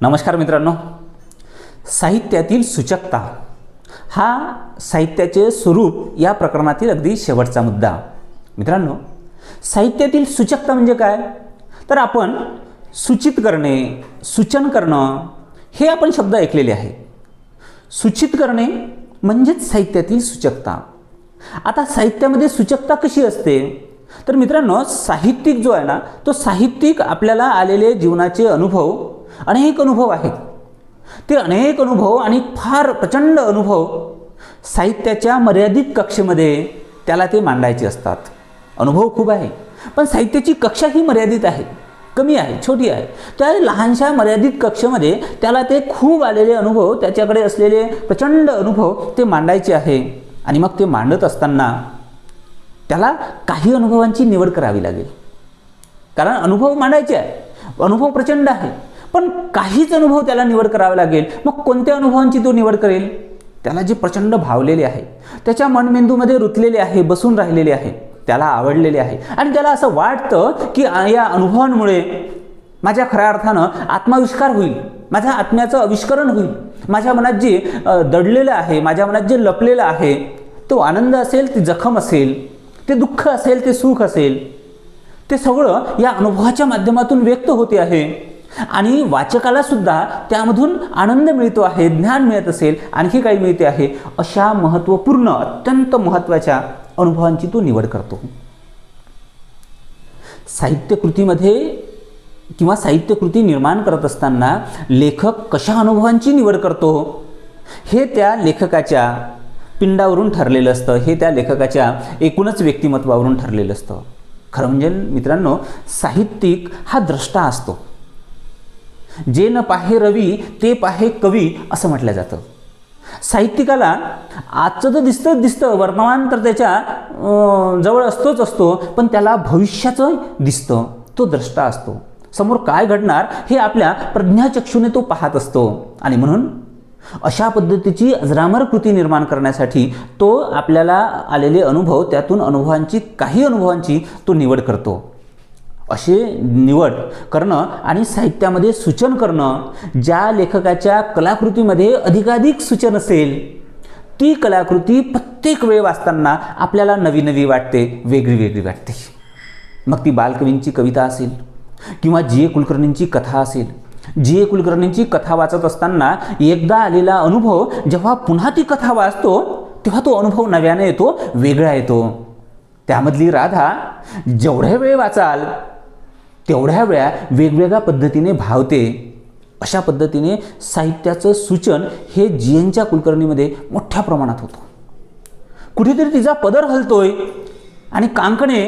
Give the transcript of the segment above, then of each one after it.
नमस्कार मित्रांनो. साहित्यातील सूचकता. हा साहित्याचे स्वरूप या प्रकरणातील अगदी शेवटचा मुद्दा. मित्रांनो साहित्यातील सूचकता म्हणजे काय? तर आपण सूचित करणे सूचन करणं हे आपण शब्द ऐकलेले आहे. सूचित करणे म्हणजेच साहित्यातील सूचकता. आता साहित्यामध्ये सूचकता कशी असते? तर मित्रांनो साहित्यिक जो आहे ना तो साहित्यिक आपल्याला आलेले जीवनाचे अनुभव अनेक अनुभव आहेत. ते अनेक अनुभव आणि फार प्रचंड अनुभव साहित्याच्या मर्यादित कक्षेमध्ये त्याला ते मांडायचे असतात. अनुभव खूप आहे. पण साहित्याची कक्षा ही मर्यादित आहे. कमी आहे छोटी आहे. त्या लहानशा मर्यादित कक्षेमध्ये त्याला ते खूप आलेले अनुभव त्याच्याकडे असलेले प्रचंड अनुभव ते मांडायचे आहे. आणि मग ते मांडत असताना त्याला काही अनुभवांची निवड करावी लागेल. कारण अनुभव मांडायचे आहे. अनुभव प्रचंड आहे. पण काहीच अनुभव त्याला निवड करावा लागेल. मग कोणत्या अनुभवांची तो निवड करेल? त्याला जे प्रचंड भावलेले आहे त्याच्या मनमेंदूमध्ये रुतलेले आहे बसून राहिलेले आहे त्याला आवडलेले आहे. आणि त्याला असं वाटतं की या अनुभवांमुळे माझ्या खऱ्या अर्थानं आत्माविष्कार होईल माझ्या आत्म्याचं आविष्करण होईल. माझ्या मनात जे दडलेलं आहे माझ्या मनात जे लपलेलं आहे तो आनंद असेल ती जखम असेल ते दुःख असेल ते सुख असेल ते सगळं या अनुभवाच्या माध्यमातून व्यक्त होते आहे. आणि वाचकाला सुद्धा त्यामधून आनंद मिळतो आहे ज्ञान मिळत असेल आणखी काही मिळते आहे अशा महत्त्वपूर्ण अत्यंत महत्त्वाच्या अनुभवांची तो निवड करतो. साहित्यकृतीमध्ये किंवा साहित्यकृती निर्माण करत असताना लेखक कशा अनुभवांची निवड करतो? हे त्या लेखकाच्या पिंडावरून ठरलेलं असतं. हे त्या लेखकाच्या एकूणच व्यक्तिमत्वावरून ठरलेलं असतं. खरं म्हणजे मित्रांनो साहित्यिक हा द्रष्टा असतो. जे न पाहे रवी ते पाहे कवी असं म्हटलं जातं. साहित्यिकाला आजचं तर दिसतं दिसतं वर्तमान तर त्याच्याजवळ असतोच असतो पण त्याला भविष्याचं दिसतं तो द्रष्टा असतो. समोर काय घडणार हे आपल्या प्रज्ञाचक्षुने तो पाहत असतो. आणि म्हणून अशा पद्धतीची अजरामर कृती निर्माण करण्यासाठी तो आपल्याला आलेले अनुभव त्यातून अनुभवांची काही अनुभवांची तो निवड करतो. असे निवड करणं आणि साहित्यामध्ये सूचन करणं ज्या लेखकाच्या कलाकृतीमध्ये अधिकाधिक सूचन असेल ती कलाकृती प्रत्येक वेळ वाचताना आपल्याला नवी नवी वाटते वेगळी वेगळी वाटते. मग ती बालकवींची कविता असेल किंवा जी ए. कुलकर्णींची कथा असेल जी ए. कुलकर्णींची कथा वाचत असताना एकदा आलेला अनुभव जेव्हा पुन्हा ती कथा वाचतो तेव्हा तो अनुभव नव्याने येतो वेगळा येतो. त्यामधली राधा जेवढ्या वेळ वाचाल तेवढ्या वेळा वेगवेगळ्या पद्धतीने भावते. अशा पद्धतीने साहित्याचं सूचन हे जी एनच्या कुलकर्णीमध्ये मोठ्या प्रमाणात होतं. कुठेतरी तिचा पदर हलतोय आणि कांकणे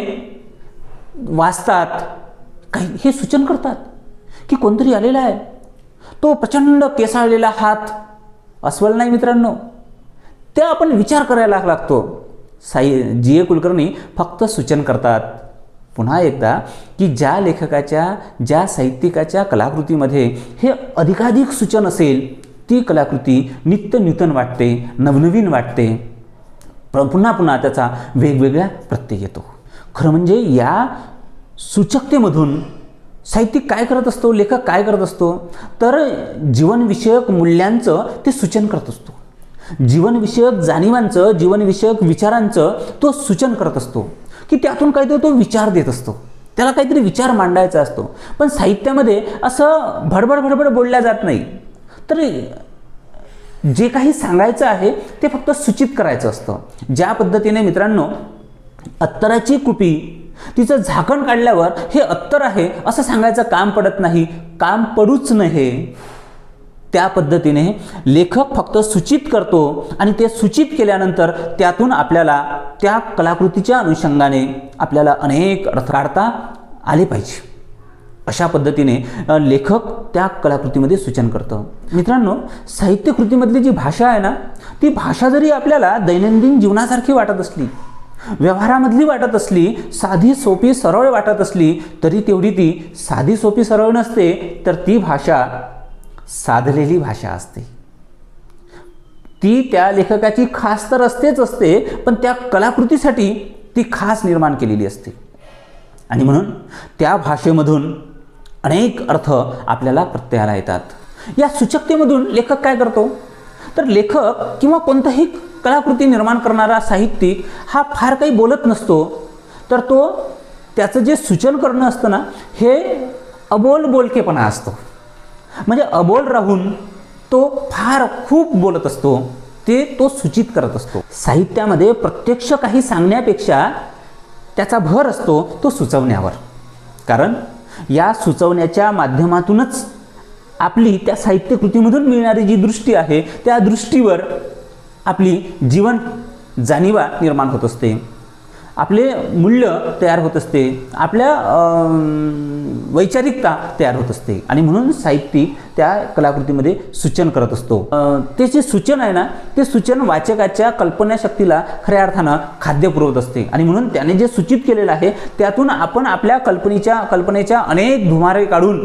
वाचतात काही हे सूचन करतात की कोणतरी आलेला आहे. तो प्रचंड केसाळलेला हात. अस्वल नाही मित्रांनो. त्या आपण विचार करायला लागतो. साई जी ए कुलकर्णी फक्त सूचन करतात. पुन्हा एकदा की ज्या लेखकाच्या ज्या साहित्यिकाच्या कलाकृतीमध्ये हे अधिकाधिक सूचन असेल ती कलाकृती नित्य नूतन वाटते नवनवीन वाटते. पुन्हा पुन्हा त्याचा वेगवेगळ्या प्रत्यय येतो. खरं म्हणजे या सूचकतेमधून साहित्यिक काय करत असतो लेखक काय करत असतो तर जीवनविषयक मूल्यांचं ते सूचन करत असतो. जीवनविषयक जाणीवांचं जीवनविषयक विचारांचं तो सूचन करत असतो. की त्यातून काहीतरी तो विचार देत असतो. त्याला काहीतरी विचार मांडायचा असतो. पण साहित्यामध्ये असं भडबड भडबड बोलल्या जात नाही. तर जे काही सांगायचं आहे ते फक्त सूचित करायचं असतं. ज्या पद्धतीने मित्रांनो अत्तराची कुपी तिचं झाकण काढल्यावर हे अत्तर आहे असं सांगायचं काम पडत नाही. काम पडूच नये. त्या पद्धतीने लेखक फक्त सूचित करतो आणि ते सूचित केल्यानंतर त्यातून आपल्याला त्या कलाकृतीच्या अनुषंगाने आपल्याला अनेक अर्थ काढता आले पाहिजे. अशा पद्धतीने लेखक त्या कलाकृतीमध्ये सूचन करतं. मित्रांनो साहित्यकृतीमधली जी भाषा आहे ना ती भाषा जरी आपल्याला दैनंदिन जीवनासारखी वाटत असली व्यवहारामधली वाटत असली साधी सोपी सरळ वाटत असली तरी तेवढी ती साधी सोपी सरळ नसते तर ती भाषा साधलेली भाषा असते. ती त्या लेखकाची खास तर असतेच असते पण त्या कलाकृतीसाठी ती खास निर्माण केलेली असते. आणि म्हणून त्या भाषेमधून अनेक अर्थ आपल्याला प्रत्ययाला येतात. या सूचकतेमधून लेखक काय करतो? तर लेखक किंवा कोणताही कलाकृती निर्माण करणारा साहित्यिक हा फार काही बोलत नसतो तर तो त्याचं जे सूचन करणं असतं ना हे अबोल बोलकेपणा असतो. म्हणजे अबोल राहून तो फार खूप बोलत असतो ते तो सूचित करत असतो. साहित्यामध्ये प्रत्यक्ष काही सांगण्यापेक्षा त्याचा भर असतो तो सुचवण्यावर. कारण या सुचवण्याच्या माध्यमातूनच आपली त्या साहित्यकृतीमधून मिळणारी जी दृष्टी आहे त्या दृष्टीवर आपली जीवन जाणीवा निर्माण होत असते. आपले मूल्य तयार होत असते आपल्या वैचारिकता तयार होत असते आणि म्हणून साहित्यिक त्या कलाकृतीमध्ये सूचन करत असतो. ते जे सूचन आहे ना ते सूचन वाचकाच्या कल्पनाशक्तीला खऱ्या अर्थानं खाद्य पुरवत असते आणि म्हणून त्याने जे सूचित केलेलं आहे त्यातून आपण आपल्या कल्पनेच्या कल्पनेच्या अनेक धुमारे काढून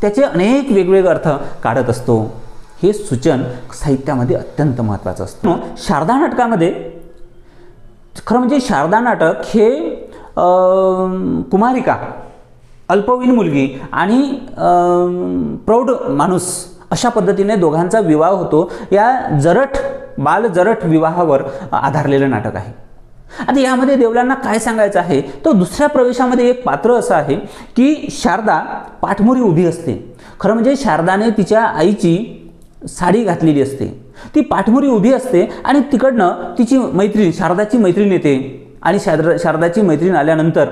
त्याचे अनेक वेगवेगळे अर्थ काढत असतो. हे सूचन साहित्यामध्ये अत्यंत महत्त्वाचं असतं. शारदा नाटकामध्ये खरं म्हणजे शारदा नाटक हे कुमारिका अल्पवयीन मुलगी आणि प्रौढ माणूस अशा पद्धतीने दोघांचा विवाह होतो. या जरठ बाल जरठ विवाहावर आधारलेलं नाटक आहे. आता यामध्ये देवलांना काय सांगायचं आहे? तो दुसऱ्या प्रवेशामध्ये एक पात्र असं आहे की शारदा पाठमोरी उभी असते. खरं म्हणजे शारदाने तिच्या आईची साडी घातलेली असते. ती पाठमोरी उभी असते आणि तिकडनं तिची मैत्रीण शारदाची मैत्रीण येते. आणि शारदा शारदाची मैत्रीण आल्यानंतर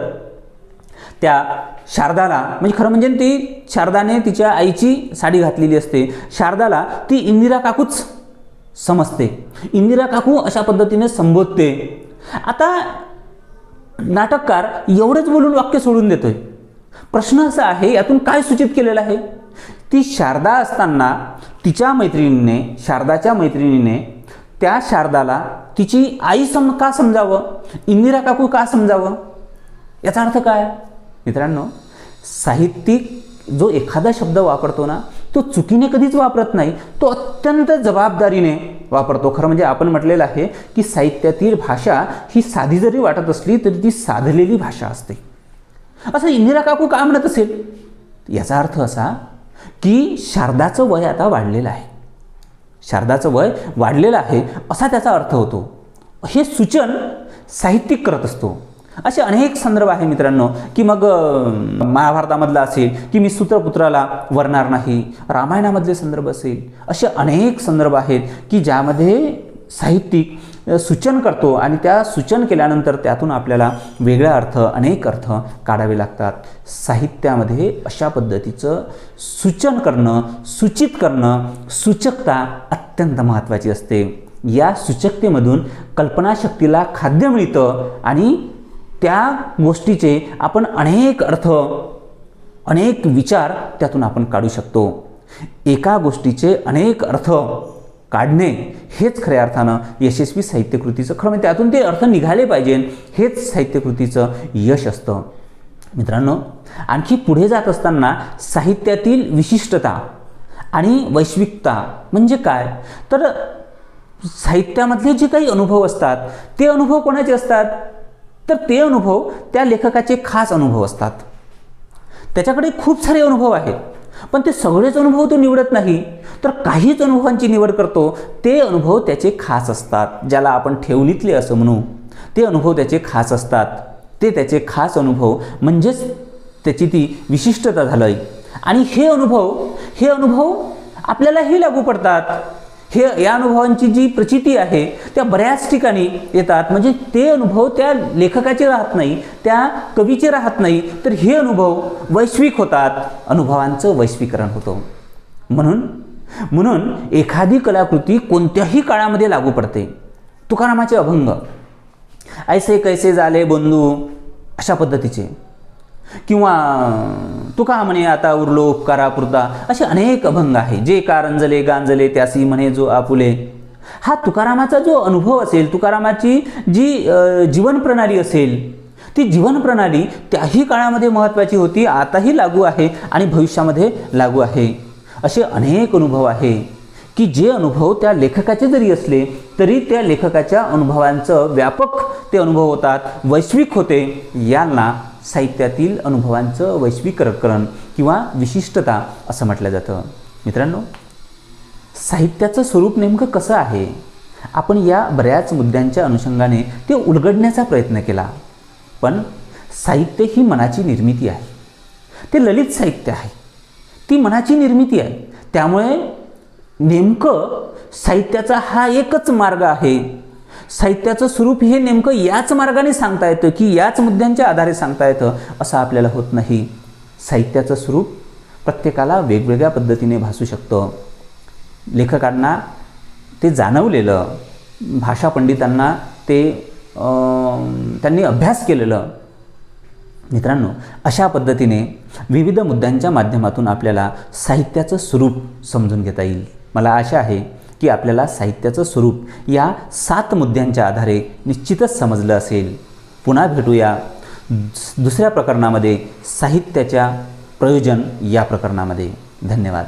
त्या शारदाला म्हणजे खरं म्हणजे ती शारदाने तिच्या आईची साडी घातलेली असते. शारदाला ती इंदिरा काकूच समजते. इंदिरा काकू अशा पद्धतीने संबोधते. आता नाटककार एवढंच बोलून वाक्य सोडून देतोय. प्रश्न असा आहे यातून काय सूचित केलेलं आहे? ती शारदा असताना तिच्या मैत्रिणीने शारदाच्या मैत्रिणीने त्या शारदाला तिची आई सम का समजावं? इंदिरा काकू का समजावं? याचा अर्थ काय? मित्रांनो साहित्यिक जो एखादा शब्द वापरतो ना तो चुकीने कधीच वापरत नाही तो अत्यंत जबाबदारीने वापरतो. खरं म्हणजे आपण म्हटलेलं आहे की साहित्यातील भाषा ही साधी जरी वाटत असली तरी ती साधलेली भाषा असते. असं इंदिरा काकू का म्हणत असेल? याचा अर्थ असा की शारदाचं वय आता वाढलेलं आहे. शारदाचं वय वाढलेलं आहे असा त्याचा अर्थ होतो. हे सूचन साहित्यिक करत असतो. असे अनेक संदर्भ आहे मित्रांनो की मग महाभारतामधला असेल की मी सूत्रपुत्राला वरणार नाही रामायणामधले संदर्भ असेल असे अनेक संदर्भ आहेत की ज्यामध्ये साहित्यिक सूचन करतो आणि त्या सूचन केल्यानंतर त्यातून आपल्याला वेगळा अर्थ अनेक अर्थ काढावे लागतात. साहित्यामध्ये अशा पद्धतीचं सूचन करणं सूचित करणं सूचकता अत्यंत महत्त्वाची असते. या सूचकतेमधून कल्पनाशक्तीला खाद्य मिळतं आणि त्या गोष्टीचे आपण अनेक अर्थ अनेक विचार त्यातून आपण काढू शकतो. एका गोष्टीचे अनेक अर्थ काढणे हेच खऱ्या अर्थानं यशस्वी साहित्यकृतीचं खरं म्हणजे त्यातून ते अर्थ निघाले पाहिजे. हेच साहित्यकृतीचं यश असतं. मित्रांनो आणखी पुढे जात असताना साहित्यातील विशिष्टता आणि वैश्विकता म्हणजे काय? तर साहित्यामधले जे काही अनुभव असतात ते अनुभव कोणाचे असतात? तर ते अनुभव त्या लेखकाचे खास अनुभव असतात. त्याच्याकडे खूप सारे अनुभव आहेत. पण ते सगळेच अनुभव तो निवडत नाही. तर काहीच अनुभवांची निवड करतो. ते अनुभव त्याचे खास असतात. ज्याला आपण ठेवणीतले असं म्हणू ते अनुभव त्याचे खास असतात. ते त्याचे खास अनुभव म्हणजेच त्याची ती विशिष्टता झालं आणि हे अनुभव हे अनुभव आपल्यालाही लागू पडतात. हे या अनुभवांची जी प्रचिती आहे त्या बऱ्याच ठिकाणी येतात. म्हणजे ते अनुभव त्या लेखकाचे राहत नाही त्या कवीचे राहत नाही. तर हे अनुभव वैश्विक होतात. अनुभवांचं वैश्वीकरण होतं. म्हणून म्हणून एखादी कलाकृती कोणत्याही काळामध्ये लागू पडते. तुकारामाचे अभंग. ऐसे कैसे झाले बंधू? अशा पद्धतीचे. किंवा तुका म्हणे आता उरलो उपकारापुरता असे अनेक अभंग आहे जे कारंजले गांजले त्यासी म्हणे जो आपुले. हा तुकारामाचा जो अनुभव असेल तुकारामाची जी जीवन जीवनप्रणाली असेल ती जीवनप्रणाली त्याही काळामध्ये महत्त्वाची होती आताही लागू आहे आणि भविष्यामध्ये लागू आहे. असे अनेक अनुभव आहे की जे अनुभव त्या लेखकाचे जरी असले तरी त्या लेखकाच्या अनुभवांचं व्यापक ते अनुभव होतात. वैश्विक होते. यांना साहित्यातील अनुभवांचं वैश्विकरण किंवा विशिष्टता असं म्हटलं जातं. मित्रांनो साहित्याचं स्वरूप नेमकं कसं आहे? आपण या बऱ्याच मुद्द्यांच्या अनुषंगाने ते उलगडण्याचा प्रयत्न केला. पण साहित्य ही मनाची निर्मिती आहे. ते ललित साहित्य आहे. ती मनाची निर्मिती आहे. त्यामुळे नेमकं साहित्याचा हा एकच मार्ग आहे. साहित्याचं स्वरूप हे नेमकं याच मार्गाने सांगता येतं की याच मुद्द्यांच्या आधारे सांगता येतं असं आपल्याला होत नाही. साहित्याचं स्वरूप प्रत्येकाला वेगवेगळ्या पद्धतीने भासू शकतं. लेखकांना ते जाणवलेलं भाषा पंडितांना ते त्यांनी अभ्यास केलेलं. मित्रांनो अशा पद्धतीने विविध मुद्द्यांच्या माध्यमातून आपल्याला साहित्याचं स्वरूप समजून घेता येईल. मला आशा आहे की आपल्याला साहित्याचं स्वरूप या सात मुद्द्यांच्या आधारे निश्चितच समजलं असेल. पुन्हा भेटूया. दुस- दुसऱ्या प्रकरणामध्ये साहित्याच्या प्रयोजन या प्रकरणामध्ये. धन्यवाद.